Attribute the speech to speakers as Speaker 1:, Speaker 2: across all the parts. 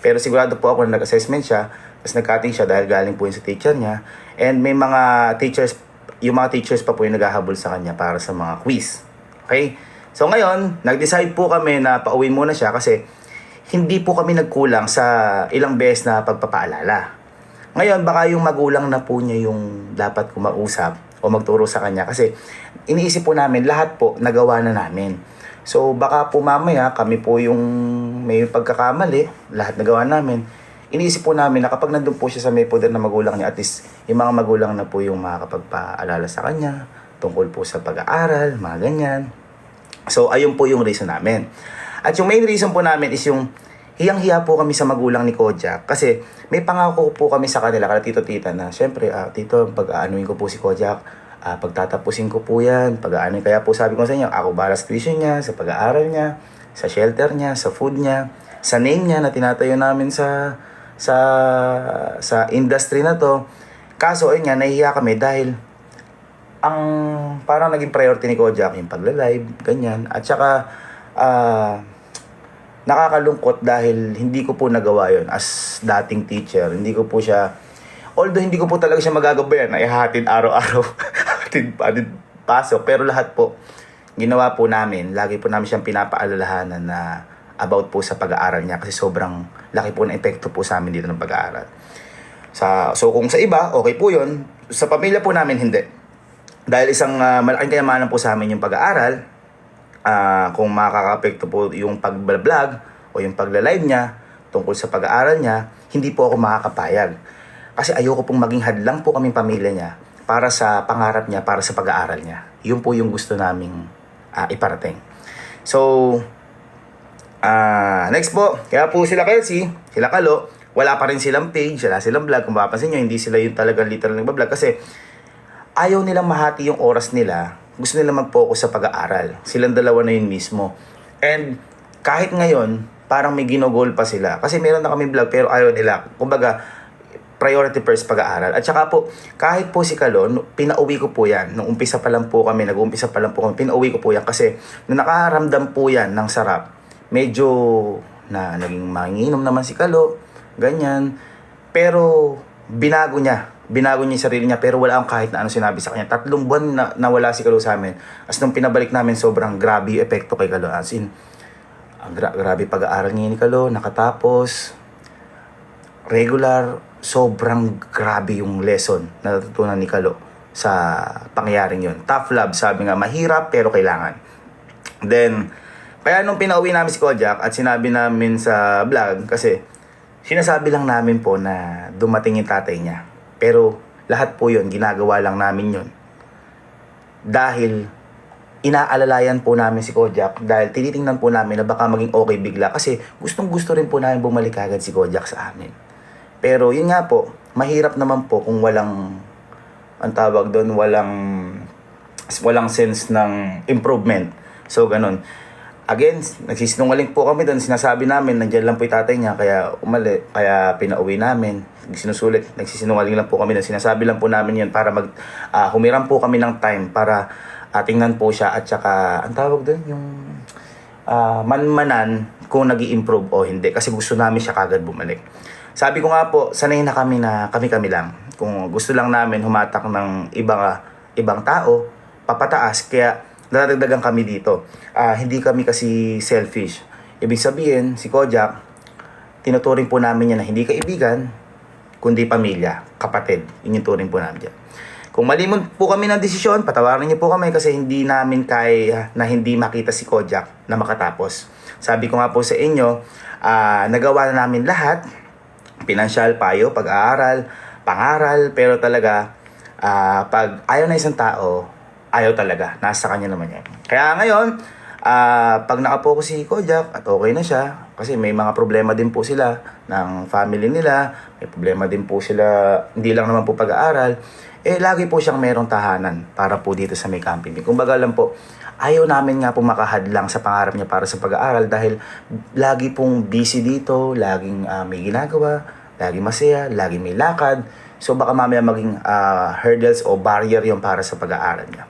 Speaker 1: Pero sigurado po ako na nag-assessment siya, tapos nag-cutting siya dahil galing po yun sa teacher niya. And may mga teachers, yung mga teachers pa po yung naghahabol sa kanya para sa mga quiz. Okay? So ngayon, nag-decide po kami na pauwiin muna siya kasi hindi po kami nagkulang sa ilang beses na pagpapaalala. Ngayon, baka yung magulang na po niya yung dapat kumausap o magturo sa kanya kasi iniisip po namin lahat po nagawa na namin. So baka po mamaya kami po yung may pagkakamali, lahat nagawa namin. Iniisip po namin na kapag nandun po siya sa may poder na magulang niya, at least yung mga magulang na po yung makakapagpaalala sa kanya tungkol po sa pag-aaral, mga ganyan. So, ayun po yung reason namin. At yung main reason po namin is yung hiyang-hiya po kami sa magulang ni Kojak kasi may pangako po kami sa kanila, kala tito tita na syempre, ah, tito, pag-aanuin ko po si Kojak, ah, pagtatapusin ko po yan, pag-aanuin. Kaya po sabi ko sa inyo, ako para sa tuition niya, sa pag-aaral niya, sa shelter niya, sa food niya, sa name niya na tinatayo namin sa sa sa industry na to. Kaso ayun nga, nahihiya kami dahil ang parang naging priority ni Kojak yung pagla-live, ganyan. At saka, ah, nakakalungkot dahil hindi ko po nagawa yon as dating teacher. Hindi ko po siya, although hindi ko po talaga siya magagabayan, ay hatid araw-araw, hatid, hatid pasok. Pero lahat po, ginawa po namin, lagi po namin siyang pinapaalalahanan na about po sa pag-aaral niya kasi sobrang laki po ng epekto po sa amin dito ng pag-aaral. Sa, so kung sa iba, okay po yun. Sa pamilya po namin, hindi. Dahil isang ah, malaking kayamanan po sa amin yung pag-aaral, ah, kung makaka-apekto po yung pag-vlog o yung pagla-live niya tungkol sa pag-aaral niya, hindi po ako makakapayag. Kasi ayoko pong maging hadlang po kaming pamilya niya para sa pangarap niya, para sa pag-aaral niya. Yun po yung gusto naming ah, iparating. So, ah next po, kaya po sila Kelsey, sila Kalo, wala pa rin silang page, wala silang vlog. Kung mapapansin nyo, hindi sila yung talagang literal nagbablog kasi ayaw nilang mahati yung oras nila. Gusto nila mag-focus sa pag-aaral. Silang dalawa na yun mismo. And kahit ngayon, parang may ginogol pa sila. Kasi meron na kami vlog pero ayaw nila. Kumbaga, priority first pag-aaral. At saka po, kahit po si Kalon, pinauwi ko po yan. Nung umpisa pa lang po kami, nag-umpisa pa lang po kami, pinauwi ko po yan. Kasi nung nakaramdam po yan ng sarap, medyo na naging manginginom naman si Kalo, ganyan. Pero binago niya. Binago niya yung sarili niya pero wala akong kahit na ano sinabi sa kanya. Tatlong buwan na nawala si Kalo sa amin. As nung pinabalik namin, sobrang grabe yung epekto kay Kalo. As in, gra- grabe pag-aaral niya ni Kalo, nakatapos, regular, sobrang grabe yung lesson na natutunan ni Kalo sa pangyayaring yun. Tough love, sabi nga, mahirap pero kailangan. Then, kaya nung pinauwi namin si Kojak at sinabi namin sa vlog, kasi sinasabi lang namin po na dumating yung tatay niya. Pero lahat po yun, ginagawa lang namin yun. Dahil inaalalayan po namin si Kojak dahil tinitingnan po namin na baka maging okay bigla kasi gustong gusto rin po namin bumalik agad si Kojak sa amin. Pero yun nga po, mahirap naman po kung walang ang tawag doon, walang walang sense ng improvement. So ganun. Again, nagsisinungaling po kami doon. Sinasabi namin, nandiyan lang po yung tatay niya, kaya umali, kaya pinauwi namin. Sinusulit, nagsisinungaling lang po kami doon. Sinasabi lang po namin yun para mag, ah, humiram po kami ng time para ah, tingnan po siya at saka, ang tawag doon, yung ah, manmanan kung nag improve o hindi. Kasi gusto namin siya kagad bumalik. Sabi ko nga po, sanay na kami na kami-kami lang. Kung gusto lang namin humatak ng ibang, ibang tao, papataas. Kaya nadadagdagan kami dito. Ah, hindi kami kasi selfish. Ibig sabihin, si Kojak, tinuturing po namin yan na hindi kaibigan, kundi pamilya, kapatid. Yun yung turing po namin dyan. Kung mali mo po kami ng desisyon, patawarin niyo po kami kasi hindi namin kaya na hindi makita si Kojak na makatapos. Sabi ko nga po sa inyo, ah, nagawa na namin lahat, pinansyal, payo, pag-aaral, pangaral, pero talaga, ah, pag ayaw na isang tao, ayaw talaga. Nasa kanya naman yan. Kaya ngayon, ah, pag nakapokus si Kojak at okay na siya, kasi may mga problema din po sila ng family nila, may problema din po sila, hindi lang naman po pag-aaral, eh lagi po siyang merong tahanan para po dito sa may camping. Kumbaga lang po, ayaw namin nga po makahadlang sa pangarap niya para sa pag-aaral dahil lagi pong busy dito, laging ah, may ginagawa, lagi masaya, lagi may lakad. So baka mamaya maging ah, hurdles o barrier yon para sa pag-aaral niya.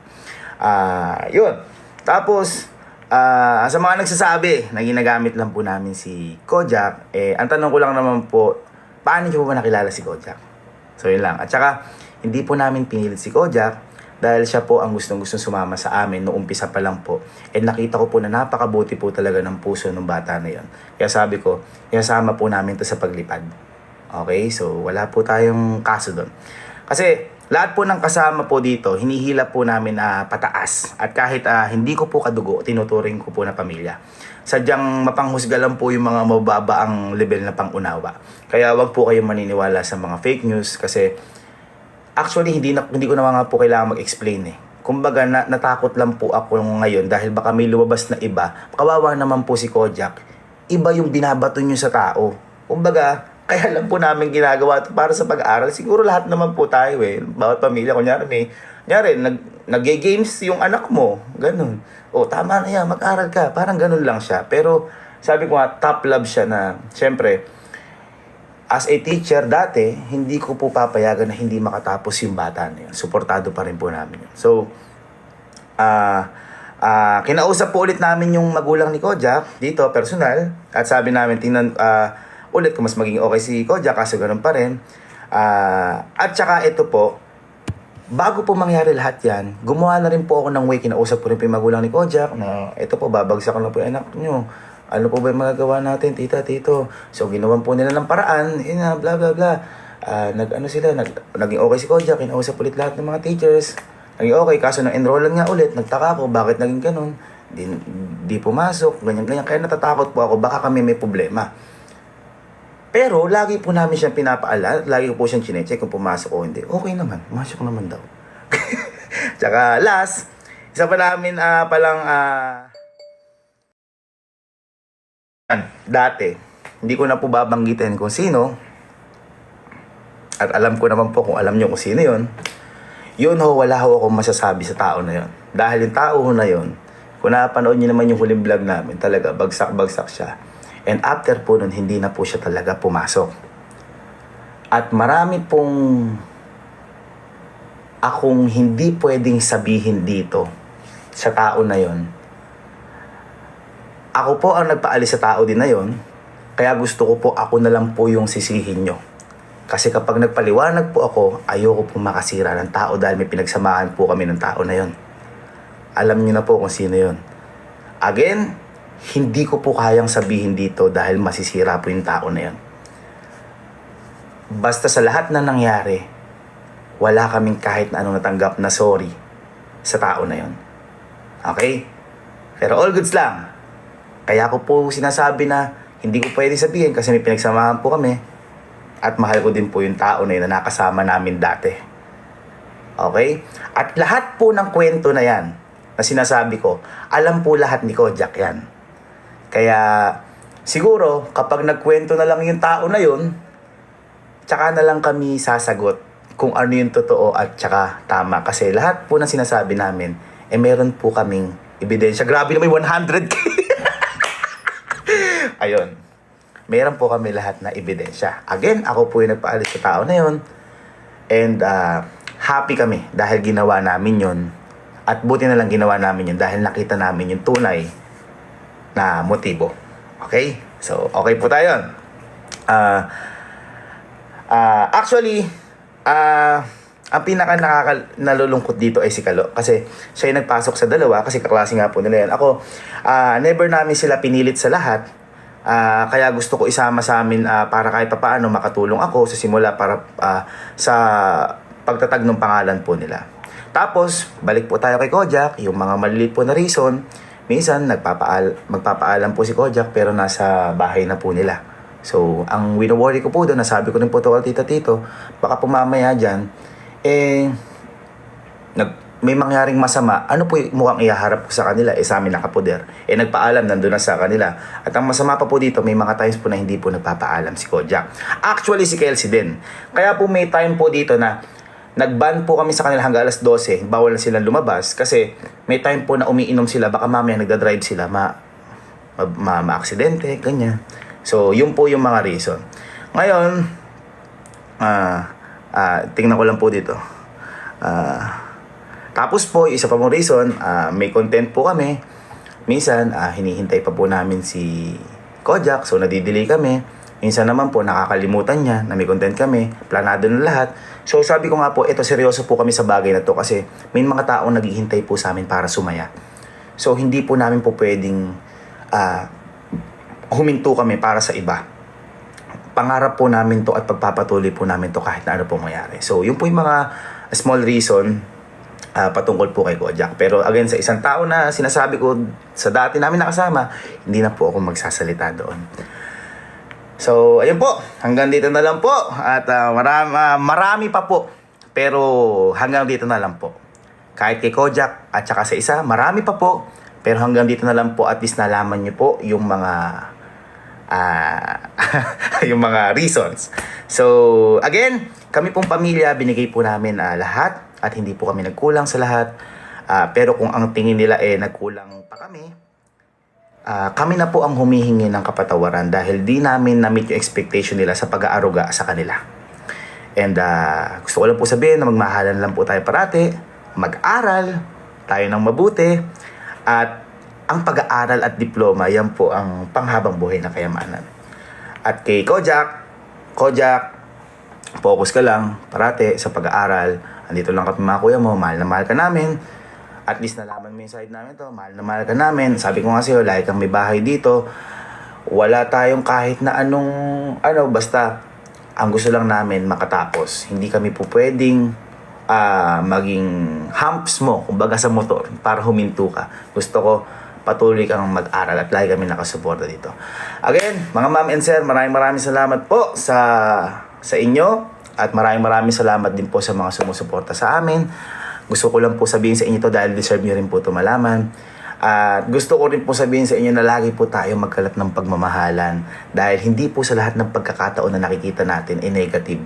Speaker 1: Ah, yun. Tapos, Ah, sa mga nagsasabi na ginagamit lang po namin si Kojak, eh, ang tanong ko lang naman po, paano niyo po ba nakilala si Kojak? So, yun lang. At saka, hindi po namin pinilit si Kojak dahil siya po ang gustong-gustong sumama sa amin noong umpisa pa lang po. And nakita ko po na napakabuti po talaga ng puso ng bata na yon. Kaya sabi ko, kasama po namin to sa paglipad. Okay? So, wala po tayong kaso doon. Kasi, lahat po ng kasama po dito, hinihila po namin na pataas. At kahit ah, hindi ko po kadugo, tinuturing ko po na pamilya. Sadyang mapanghusga lang po yung mga mababa ang level na pangunawa. Kaya wag po kayong maniniwala sa mga fake news kasi actually hindi na hindi ko na nga po kailangan mag-explain eh. Kumbaga na, natakot lang po ako ngayon dahil baka may lumabas na iba. Kawawa naman po si Kojak. Iba yung binabato nyo sa tao. Kumbaga, kaya lang po namin ginagawa ito para sa pag-aaral. Siguro lahat naman po tayo eh. Bawat pamilya, kunyari may, kunyari, nag, nag-games yung anak mo. Ganun. O, tama na yan, mag-aral ka. Parang ganun lang siya. Pero, sabi ko nga, top love siya na, syempre, as a teacher dati, hindi ko po papayagan na hindi makatapos yung bata na yun. Suportado pa rin po namin yun. So, ah ah kinausap po ulit namin yung magulang ni Kojak dito, personal. At sabi namin, tingnan ah, ulit kung mas maging okay si Kojak, kaso ganun pa rin. Ah, at saka ito po, bago po mangyari lahat yan, gumawa na rin po ako ng way, kinausap ko rin po yung magulang ni Kojak na ito po, babagsak na po yung anak nyo. Ano po ba yung magagawa natin, tita, tito? So, ginawan po nila ng paraan, yun na, bla, bla, bla. Ah, nag, ano sila, nag, naging okay si Kojak, kinausap ulit lahat ng mga teachers. Naging okay, kaso nang enrollan nga ulit, nagtaka ako, bakit naging ganun? Di, di pumasok, ganyan, ganyan. Kaya natatakot po ako, baka kami may problema. Pero, lagi po namin siyang pinapaalala, lagi po siyang chinecheck kung pumasok o hindi. Okay naman, pumasok naman daw. Tsaka, last, isa pa namin ah, palang, ah, dati, hindi ko na po babanggitin kung sino, at alam ko naman po kung alam niyo kung sino yon yun ho, wala ho akong masasabi sa tao na yon. Dahil yung tao ho na yon, kung napanood niyo naman yung huling vlog namin, talaga, bagsak-bagsak siya. And after po nun, hindi na po siya talaga pumasok. At marami pong akong hindi pwedeng sabihin dito sa tao na yon. Ako po ang nagpaalis sa tao din na yon, kaya gusto ko po ako na lang po yung sisihin nyo. Kasi kapag nagpaliwanag po ako, ayoko pong makasira ng tao dahil may pinagsamahan po kami ng tao na yon. Alam niyo na po kung sino yon. Again, hindi ko po kayang sabihin dito dahil masisira po yung tao na yon. Basta sa lahat na nangyari, wala kaming kahit na anong natanggap na sorry sa tao na yon. Okay? Pero all goods lang. Kaya ko po sinasabi na hindi ko pwede sabihin kasi may pinagsamahan po kami at mahal ko din po yung tao na yun na nakasama namin dati. Okay? At lahat po ng kwento na yan na sinasabi ko, alam po lahat ni Kojak yan. Kaya siguro kapag nagkwento na lang yung tao na yun, tsaka na lang kami sasagot kung ano yung totoo at tsaka tama. Kasi lahat po ng sinasabi namin, eh meron po kaming ebidensya. Grabe na may 100k! Ayun. Meron po kami lahat na ebidensya. Again, ako po yung nagpaalis sa tao na yun. And uh, happy kami dahil ginawa namin yun. At buti na lang ginawa namin yun dahil nakita namin yung tunay na motibo. Okay? So, okay po tayo. Ah... Ah, actually, ah ang pinaka nakaka nalulungkot dito ay si Kalo kasi siya yung nagpasok sa dalawa kasi kaklase nga po nila yan. Ako, ah never namin sila pinilit sa lahat. Ah, kaya gusto ko isama sa amin ah, para kahit papaano makatulong ako sa simula para ah, sa pagtatag ng pangalan po nila. Tapos, balik po tayo kay Kojak, yung mga maliliit po na reason. Minsan, nagpapaal magpapaalam po si Kojak pero nasa bahay na po nila. So, ang wino-worry ko po doon, nasabi ko rin po to tita tito, baka pumamaya dyan, eh, nag, may mangyaring masama, ano po mukhang ihaharap ko sa kanila, eh sa amin nakapoder. Eh nagpaalam, nandun na sa kanila. At ang masama pa po dito, may mga times po na hindi po nagpapaalam si Kojak. Actually, si Kelsey din. Kaya po may time po dito na nagban po kami sa kanila hanggang alas 12, bawal na silang lumabas kasi may time po na umiinom sila, baka mamaya nagda-drive sila, ma, ma, ma, ma-aksidente, ganyan. So, yun po yung mga reason. Ngayon, ah, ah, tingnan ko lang po dito. Ah, tapos po, isa pa mong reason, ah, may content po kami. Minsan, ah, hinihintay pa po namin si Kojak, so nadidelay kami. Minsan naman po, nakakalimutan niya na may content kami, planado na lahat. So sabi ko nga po, ito seryoso po kami sa bagay na to kasi may mga taong naghihintay po sa amin para sumaya. So hindi po namin po pwedeng ah, huminto kami para sa iba. Pangarap po namin to at pagpapatuloy po namin to kahit na ano po mangyari. So yun po yung mga small reason ah, patungkol po kay Kojak. Pero again, sa isang tao na sinasabi ko sa dati namin nakasama, hindi na po ako magsasalita doon. So, ayun po. Hanggang dito na lang po. At ah, marami, ah, marami pa po. Pero hanggang dito na lang po. Kahit kay Kojak at saka sa isa, marami pa po. Pero hanggang dito na lang po at least nalaman niyo po yung mga ah yung mga reasons. So, again, kami pong pamilya, binigay po namin ah, lahat at hindi po kami nagkulang sa lahat. Ah, pero kung ang tingin nila eh nagkulang pa kami, Ah, kami na po ang humihingi ng kapatawaran dahil di namin na-meet yung expectation nila sa pag-aaruga sa kanila. And ah, gusto ko lang po sabihin na magmahalan lang po tayo parati, mag-aral, tayo ng mabuti, at ang pag-aaral at diploma, yan po ang panghabang buhay na kayamanan. At kay Kojak, Kojak, focus ka lang parati sa pag-aaral. Andito lang kami mga kuya mo, mahal na mahal ka namin. At least nalaman mo yung side namin to, mahal na mahal ka namin. Sabi ko nga sa'yo, lagi kang may bahay dito. Wala tayong kahit na anong, ano, basta ang gusto lang namin makatapos. Hindi kami po pwedeng ah, maging humps mo, kumbaga sa motor, para huminto ka. Gusto ko patuloy kang mag-aral at lagi kami nakasuporta dito. Again, mga ma'am and sir, maraming maraming salamat po sa sa inyo at maraming maraming salamat din po sa mga sumusuporta sa amin. Gusto ko lang po sabihin sa inyo to dahil deserve nyo rin po ito malaman. At gusto ko rin po sabihin sa inyo na lagi po tayo magkalat ng pagmamahalan dahil hindi po sa lahat ng pagkakataon na nakikita natin ay negative.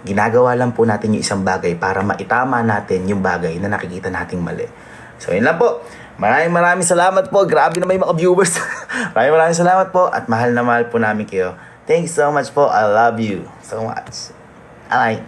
Speaker 1: Ginagawa lang po natin yung isang bagay para maitama natin yung bagay na nakikita nating mali. So yun lang po. Maraming maraming salamat po. Grabe na may mga viewers. maraming maraming salamat po at mahal na mahal po namin kayo. Thanks so much Paul. I love you so much. Alright.